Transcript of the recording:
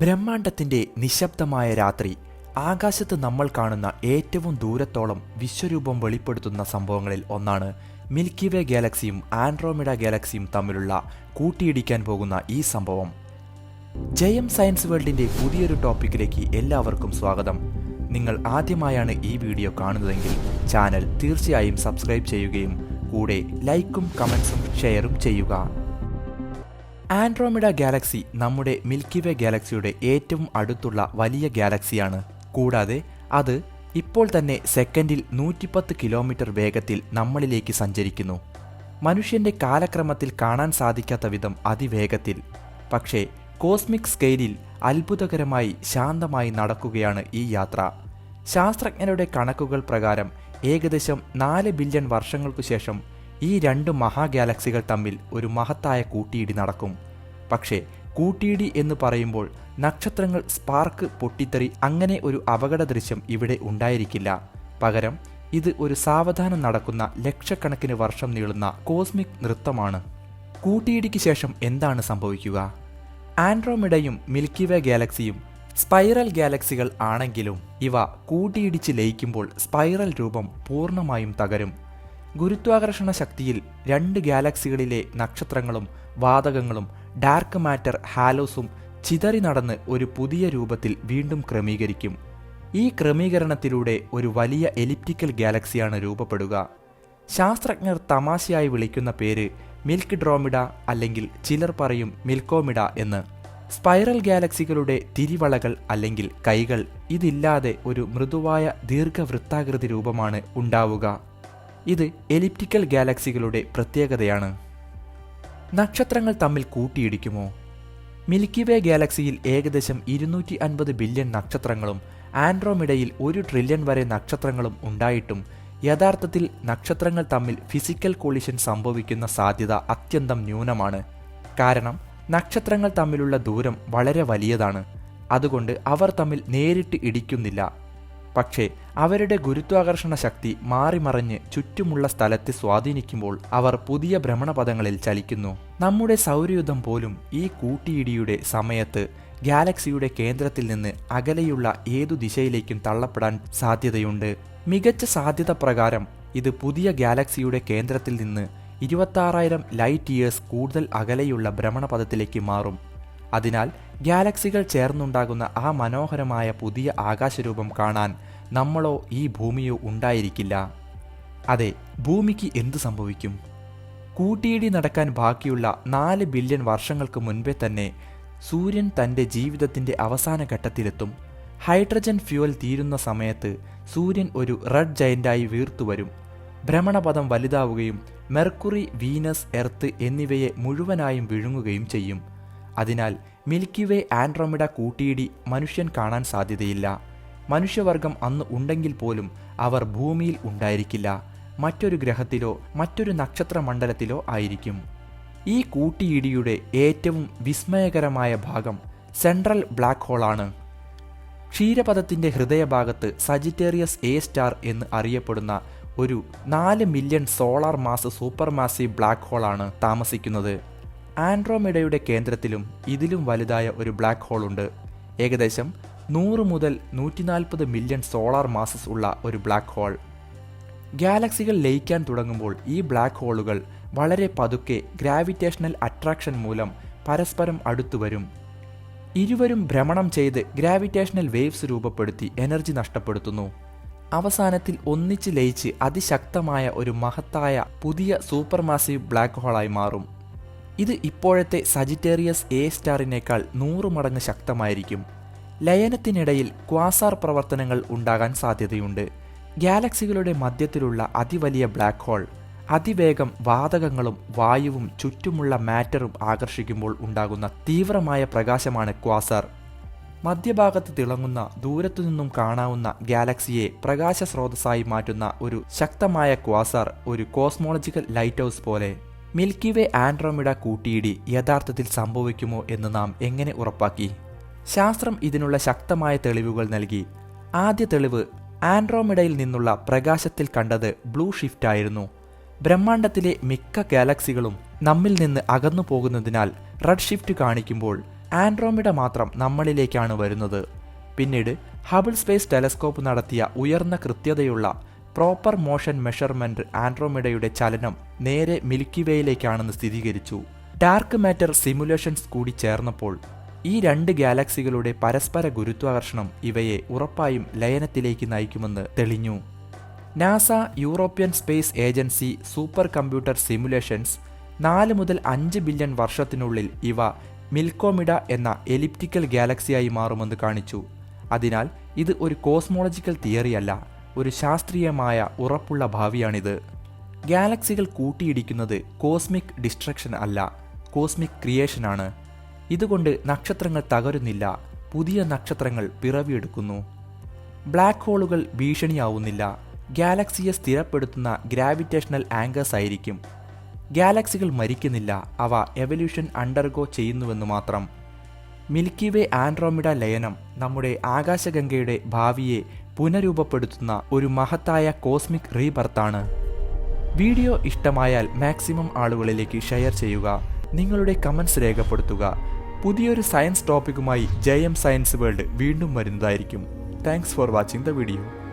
ബ്രഹ്മാണ്ടത്തിന്റെ നിശബ്ദമായ രാത്രി ആകാശത്ത് നമ്മൾ കാണുന്ന ഏറ്റവും ദൂരത്തോളം വിശ്വരൂപം വെളിപ്പെടുത്തുന്ന സംഭവങ്ങളിൽ ഒന്നാണ് മിൽക്കി വേ ഗാലക്സിയും ആൻഡ്രോമിഡ ഗാലക്സിയും തമ്മിലുള്ള കൂട്ടിയിടിക്കാൻ പോകുന്ന ഈ സംഭവം. ജയം സയൻസ് വേൾഡിന്റെ പുതിയൊരു ടോപ്പിക്കിലേക്ക് എല്ലാവർക്കും സ്വാഗതം. നിങ്ങൾ ആദ്യമായാണ് ഈ വീഡിയോ കാണുന്നതെങ്കിൽ ചാനൽ തീർച്ചയായും സബ്സ്ക്രൈബ് ചെയ്യുകയും കൂടെ ലൈക്കും കമൻസും ഷെയറും ചെയ്യുക. ആൻഡ്രോമിഡ ഗാലക്സി നമ്മുടെ മിൽക്കി വേ ഗാലക്സിയുടെ ഏറ്റവും അടുത്തുള്ള വലിയ ഗാലക്സിയാണ്. കൂടാതെ അത് ഇപ്പോൾ തന്നെ സെക്കൻഡിൽ നൂറ്റിപ്പത്ത് കിലോമീറ്റർ വേഗത്തിൽ നമ്മളിലേക്ക് സഞ്ചരിക്കുന്നു. മനുഷ്യന്റെ കാലക്രമത്തിൽ കാണാൻ സാധിക്കാത്ത വിധം അതിവേഗത്തിൽ. പക്ഷേ കോസ്മിക് സ്കെയിലിൽ അത്ഭുതകരമായി ശാന്തമായി നടക്കുകയാണ് ഈ യാത്ര. ശാസ്ത്രജ്ഞരുടെ കണക്കുകൾ പ്രകാരം ഏകദേശം നാല് ബില്യൺ വർഷങ്ങൾക്കു ശേഷം ഈ രണ്ട് മഹാഗാലക്സികൾ തമ്മിൽ ഒരു മഹത്തായ കൂട്ടിയിടി നടക്കും. പക്ഷേ കൂട്ടിയിടി എന്ന് പറയുമ്പോൾ നക്ഷത്രങ്ങൾ സ്പാർക്ക് പൊട്ടിത്തെറി അങ്ങനെ ഒരു അപകട ദൃശ്യം ഇവിടെ ഉണ്ടായിരിക്കില്ല. പകരം ഇത് ഒരു സാവധാനം നടക്കുന്ന ലക്ഷക്കണക്കിന് വർഷം നീളുന്ന കോസ്മിക് നൃത്തമാണ്. കൂട്ടിയിടിക്ക് ശേഷം എന്താണ് സംഭവിക്കുക? ആൻഡ്രോമിഡയും മിൽക്കി വേ ഗാലക്സിയും സ്പൈറൽ ഗാലക്സികൾ ആണെങ്കിലും ഇവ കൂട്ടിയിടിച്ച് ലയിക്കുമ്പോൾ സ്പൈറൽ രൂപം പൂർണമായും തകരും. ഗുരുത്വാകർഷണ ശക്തിയിൽ രണ്ട് ഗാലക്സികളിലെ നക്ഷത്രങ്ങളും വാതകങ്ങളും ഡാർക്ക് മാറ്റർ ഹാലോസും ചിതറി നടന്ന് ഒരു പുതിയ രൂപത്തിൽ വീണ്ടും ക്രമീകരിക്കും. ഈ ക്രമീകരണത്തിലൂടെ ഒരു വലിയ എലിപ്റ്റിക്കൽ ഗാലക്സിയാണ് രൂപപ്പെടുക. ശാസ്ത്രജ്ഞർ തമാശയായി വിളിക്കുന്ന പേര് മിൽക്ക് ഡ്രോമിഡ അല്ലെങ്കിൽ ചിലർ പറയും മിൽക്കോമിഡ എന്ന്. സ്പൈറൽ ഗാലക്സികളുടെ തിരിവളകൾ അല്ലെങ്കിൽ കൈകൾ ഇതില്ലാതെ ഒരു മൃദുവായ ദീർഘവൃത്താകൃതി രൂപമാണ് ഉണ്ടാവുക. ഇത് എലിപ്റ്റിക്കൽ ഗാലക്സികളുടെ പ്രത്യേകതയാണ്. നക്ഷത്രങ്ങൾ തമ്മിൽ കൂട്ടിയിടിക്കുമോ? മിൽക്കി വേ ഗാലക്സിയിൽ ഏകദേശം ഇരുന്നൂറ്റി അൻപത് ബില്യൺ നക്ഷത്രങ്ങളും ആൻഡ്രോമിഡയിൽ ഒരു ട്രില്യൺ വരെ നക്ഷത്രങ്ങളും ഉണ്ടായിട്ടും യഥാർത്ഥത്തിൽ നക്ഷത്രങ്ങൾ തമ്മിൽ ഫിസിക്കൽ കൊളിഷൻ സംഭവിക്കുന്ന സാധ്യത അത്യന്തം ന്യൂനമാണ്. കാരണം നക്ഷത്രങ്ങൾ തമ്മിലുള്ള ദൂരം വളരെ വലിയതാണ്. അതുകൊണ്ട് അവർ തമ്മിൽ നേരിട്ട് ഇടിക്കുന്നില്ല. പക്ഷേ അവരുടെ ഗുരുത്വാകർഷണ ശക്തി മാറിമറിഞ്ഞ് ചുറ്റുമുള്ള സ്ഥലത്തെ സ്വാധീനിക്കുമ്പോൾ അവർ പുതിയ ഭ്രമണപഥങ്ങളിൽ ചലിക്കുന്നു. നമ്മുടെ സൗരയുധം പോലും ഈ കൂട്ടിയിടിയുടെ സമയത്ത് ഗാലക്സിയുടെ കേന്ദ്രത്തിൽ നിന്ന് അകലെയുള്ള ഏതു ദിശയിലേക്കും തള്ളപ്പെടാൻ സാധ്യതയുണ്ട്. മികച്ച സാധ്യത പ്രകാരം ഇത് പുതിയ ഗാലക്സിയുടെ കേന്ദ്രത്തിൽ നിന്ന് ഇരുപത്താറായിരം ലൈറ്റ് ഇയേഴ്സ് കൂടുതൽ അകലെയുള്ള ഭ്രമണപഥത്തിലേക്ക് മാറും. അതിനാൽ ഗാലക്സികൾ ചേർന്നുണ്ടാകുന്ന ആ മനോഹരമായ പുതിയ ആകാശരൂപം കാണാൻ നമ്മളോ ഈ ഭൂമിയോ ഉണ്ടായിരിക്കില്ല. അതെ ഭൂമിക്ക് എന്ത് സംഭവിക്കും? കൂട്ടിയിടി നടക്കാൻ ബാക്കിയുള്ള നാല് ബില്യൺ വർഷങ്ങൾക്ക് മുൻപേ തന്നെ സൂര്യൻ തന്റെ ജീവിതത്തിന്റെ അവസാന ഘട്ടത്തിലെത്തും. ഹൈഡ്രജൻ ഫ്യൂവൽ തീരുന്ന സമയത്ത് സൂര്യൻ ഒരു റെഡ് ജയന്റായി വീർത്തുവരും. ഭ്രമണപഥം വലുതാവുകയും മെർക്കുറി വീനസ് എർത്ത് എന്നിവയെ മുഴുവനായും വിഴുങ്ങുകയും ചെയ്യും. അതിനാൽ മിൽക്കി വേ ആൻഡ്രോമിഡ കൂട്ടിയിടി മനുഷ്യൻ കാണാൻ സാധ്യതയില്ല. മനുഷ്യവർഗം അന്ന് ഉണ്ടെങ്കിൽ പോലും അവർ ഭൂമിയിൽ ഉണ്ടായിരിക്കില്ല. മറ്റൊരു ഗ്രഹത്തിലോ മറ്റൊരു നക്ഷത്രമണ്ഡലത്തിലോ ആയിരിക്കും. ഈ കൂട്ടിയിടിയുടെ ഏറ്റവും വിസ്മയകരമായ ഭാഗം സെൻട്രൽ ബ്ലാക്ക് ഹോളാണ്. ക്ഷീരപഥത്തിന്റെ ഹൃദയഭാഗത്ത് സജിറ്റേറിയസ് എ സ്റ്റാർ എന്ന് അറിയപ്പെടുന്ന ഒരു നാല് million solar mass super massive black ഹോളാണ് താമസിക്കുന്നത്. ആൻഡ്രോമിഡയുടെ കേന്ദ്രത്തിലും ഇതിലും വലുതായ ഒരു ബ്ലാക്ക് ഹോൾ ഉണ്ട്. ഏകദേശം നൂറ് മുതൽ നൂറ്റി നാൽപ്പത് മില്യൺ സോളാർ മാസസ് ഉള്ള ഒരു ബ്ലാക്ക് ഹോൾ ഗാലക്സികൾ ലയിക്കാൻ തുടങ്ങുമ്പോൾ ഈ ബ്ലാക്ക് ഹോളുകൾ വളരെ പതുക്കെ ഗ്രാവിറ്റേഷണൽ അട്രാക്ഷൻ മൂലം പരസ്പരം അടുത്തുവരും ഇരുവരും ഭ്രമണം ചെയ്ത് ഗ്രാവിറ്റേഷണൽ വേവ്സ് രൂപപ്പെടുത്തി എനർജി നഷ്ടപ്പെടുത്തുന്നു. അവസാനത്തിൽ ഒന്നിച്ച് ലയിച്ച് അതിശക്തമായ ഒരു മഹത്തായ പുതിയ സൂപ്പർമാസീവ് ബ്ലാക്ക് ഹോളായി മാറും. ഇത് ഇപ്പോഴത്തെ സജിറ്റേറിയസ് എ സ്റ്റാറിനേക്കാൾ നൂറ് മടങ്ങ് ശക്തമായിരിക്കും. ലയനത്തിനിടയിൽ ക്വാസാർ പ്രവർത്തനങ്ങൾ ഉണ്ടാകാൻ സാധ്യതയുണ്ട്. ഗാലക്സികളുടെ മധ്യത്തിലുള്ള അതിവലിയ ബ്ലാക്ക് ഹോൾ അതിവേഗം വാതകങ്ങളും വായുവും ചുറ്റുമുള്ള മാറ്ററും ആകർഷിക്കുമ്പോൾ ഉണ്ടാകുന്ന തീവ്രമായ പ്രകാശമാണ് ക്വാസാർ മധ്യഭാഗത്ത് തിളങ്ങുന്ന ദൂരത്തു നിന്നും കാണാവുന്ന ഗാലക്സിയെ പ്രകാശ സ്രോതസ്സായി മാറ്റുന്ന ഒരു ശക്തമായ ക്വാസാർ ഒരു കോസ്മോളജിക്കൽ ലൈറ്റ് ഹൗസ് പോലെ. മിൽക്കി വേ ആൻഡ്രോമിഡ കൂട്ടിയിടി യഥാർത്ഥത്തിൽ സംഭവിക്കുമോ എന്ന് നാം എങ്ങനെ ഉറപ്പാക്കി? ശാസ്ത്രം ഇതിനുള്ള ശക്തമായ തെളിവുകൾ നൽകി. ആദ്യ തെളിവ് ആൻഡ്രോമിഡയിൽ നിന്നുള്ള പ്രകാശത്തിൽ കണ്ടത് ബ്ലൂ ഷിഫ്റ്റ് ആയിരുന്നു ബ്രഹ്മാണ്ടത്തിലെ മിക്ക ഗാലക്സികളും നമ്മിൽ നിന്ന് അകന്നു പോകുന്നതിനാൽ റെഡ് ഷിഫ്റ്റ് കാണിക്കുമ്പോൾ ആൻഡ്രോമിഡ മാത്രം നമ്മളിലേക്കാണ് വരുന്നത്. പിന്നീട് ഹബിൾ സ്പേസ് ടെലസ്കോപ്പ് നടത്തിയ ഉയർന്ന കൃത്യതയുള്ള പ്രോപ്പർ മോഷൻ മെഷർമെന്റ് ആൻഡ്രോമിഡയുടെ ചലനം നേരെ മിൽക്കി വേയിലേക്കാണെന്ന് സ്ഥിരീകരിച്ചു. ഡാർക്ക് മാറ്റർ സിമുലേഷൻസ് കൂടി ചേർന്നപ്പോൾ ഈ രണ്ട് ഗാലക്സികളുടെ പരസ്പര ഗുരുത്വാകർഷണം ഇവയെ ഉറപ്പായും ലയനത്തിലേക്ക് നയിക്കുമെന്ന് തെളിഞ്ഞു. NASA European space agency super computer simulations നാല് മുതൽ അഞ്ച് ബില്യൺ വർഷത്തിനുള്ളിൽ ഇവ മിൽക്കോമിഡ എന്ന എലിപ്റ്റിക്കൽ ഗാലക്സിയായി മാറുമെന്ന് കാണിച്ചു. അതിനാൽ ഇത് ഒരു കോസ്മോളജിക്കൽ തിയറിയല്ല. ഒരു ശാസ്ത്രീയമായ ഉറപ്പുള്ള ഭാവിയാണിത്. ഗാലക്സികൾ കൂട്ടിയിടിക്കുന്നത് കോസ്മിക് ഡിസ്ട്രക്ഷൻ അല്ല കോസ്മിക് ക്രിയേഷനാണ് ഇതുകൊണ്ട് നക്ഷത്രങ്ങൾ തകരുന്നില്ല പുതിയ നക്ഷത്രങ്ങൾ പിറവിയെടുക്കുന്നു. ബ്ലാക്ക് ഹോളുകൾ ഭീഷണിയാവുന്നില്ല ഗാലക്സിയെ സ്ഥിരപ്പെടുത്തുന്ന ഗ്രാവിറ്റേഷണൽ ആങ്കേഴ്സ് ആയിരിക്കും. ഗാലക്സികൾ മരിക്കുന്നില്ല അവ എവല്യൂഷൻ അണ്ടർഗോ ചെയ്യുന്നുവെന്ന് മാത്രം. മിൽക്കി വേ ആൻഡ്രോമിഡ ലയനം നമ്മുടെ ആകാശഗംഗയുടെ ഭാവിയെ പുനരൂപപ്പെടുത്തുന്ന ഒരു മഹത്തായ കോസ്മിക് റീബർത്താണ്. വീഡിയോ ഇഷ്ടമായാൽ മാക്സിമം ആളുകളിലേക്ക് ഷെയർ ചെയ്യുക. നിങ്ങളുടെ കമൻസ് രേഖപ്പെടുത്തുക. പുതിയൊരു സയൻസ് ടോപ്പിക്കുമായി ജെ എം സയൻസ് വേൾഡ് വീണ്ടും വരുന്നതായിരിക്കും. Thanks for watching the video.